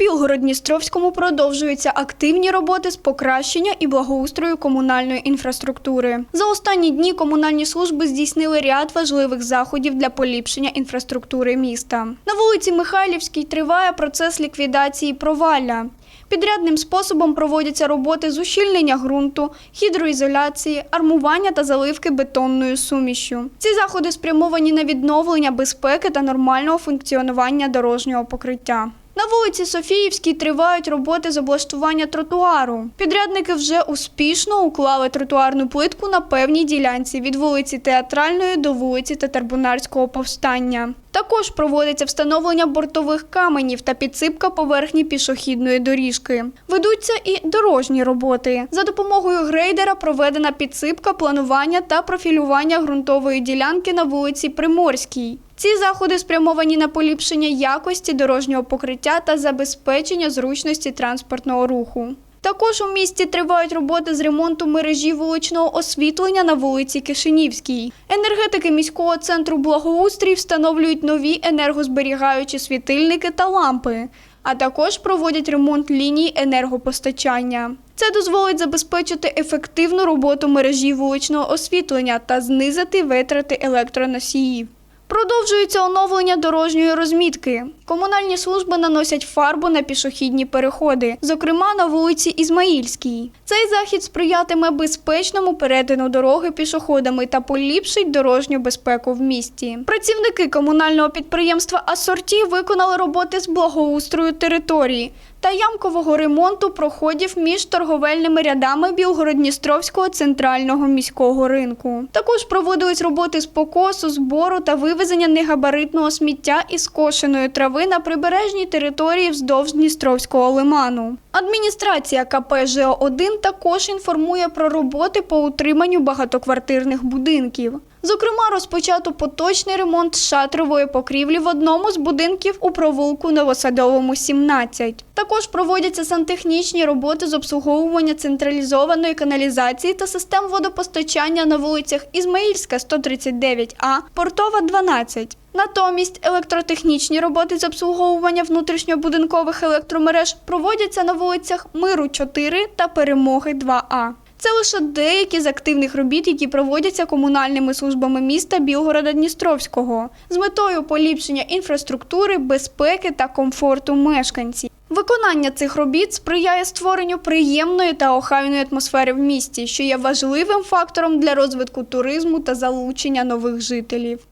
Білгород-Дністровському продовжуються активні роботи з покращення і благоустрою комунальної інфраструктури. За останні дні комунальні служби здійснили ряд важливих заходів для поліпшення інфраструктури міста. На вулиці Михайлівській триває процес ліквідації провалля. Підрядним способом проводяться роботи з ущільнення ґрунту, гідроізоляції, армування та заливки бетонною сумішю. Ці заходи спрямовані на відновлення безпеки та нормального функціонування дорожнього покриття. На вулиці Софіївській тривають роботи з облаштування тротуару. Підрядники вже успішно уклали тротуарну плитку на певній ділянці від вулиці Театральної до вулиці Татарбунарського повстання. Також проводиться встановлення бортових каменів та підсипка поверхні пішохідної доріжки. Ведуться і дорожні роботи. За допомогою грейдера проведена підсипка, планування та профілювання ґрунтової ділянки на вулиці Приморській. Ці заходи спрямовані на поліпшення якості дорожнього покриття та забезпечення зручності транспортного руху. Також у місті тривають роботи з ремонту мережі вуличного освітлення на вулиці Кишинівській. Енергетики міського центру благоустрій встановлюють нові енергозберігаючі світильники та лампи, а також проводять ремонт ліній енергопостачання. Це дозволить забезпечити ефективну роботу мережі вуличного освітлення та знизити витрати електроносіїв. Продовжується оновлення дорожньої розмітки. Комунальні служби наносять фарбу на пішохідні переходи, зокрема на вулиці Ізмаїльській. Цей захід сприятиме безпечному перетину дороги пішоходами та поліпшить дорожню безпеку в місті. Працівники комунального підприємства Асорті виконали роботи з благоустрою території та ямкового ремонту проходів між торговельними рядами Білгород-Дністровського центрального міського ринку. Також проводились роботи з покосу, збору та вивезення негабаритного сміття і скошеної трави на прибережній території вздовж Дністровського лиману. Адміністрація КП ЖО-1 також інформує про роботи по утриманню багатоквартирних будинків. Зокрема, розпочато поточний ремонт шатрової покрівлі в одному з будинків у провулку Новосадовому 17. Також проводяться сантехнічні роботи з обслуговування централізованої каналізації та систем водопостачання на вулицях Ізмаїльська 139А, Портова 12. Натомість електротехнічні роботи з обслуговування внутрішньобудинкових електромереж проводяться на вулицях Миру 4 та Перемоги 2А. Це лише деякі з активних робіт, які проводяться комунальними службами міста Білгорода Дністровського з метою поліпшення інфраструктури, безпеки та комфорту мешканців. Виконання цих робіт сприяє створенню приємної та охайної атмосфери в місті, що є важливим фактором для розвитку туризму та залучення нових жителів.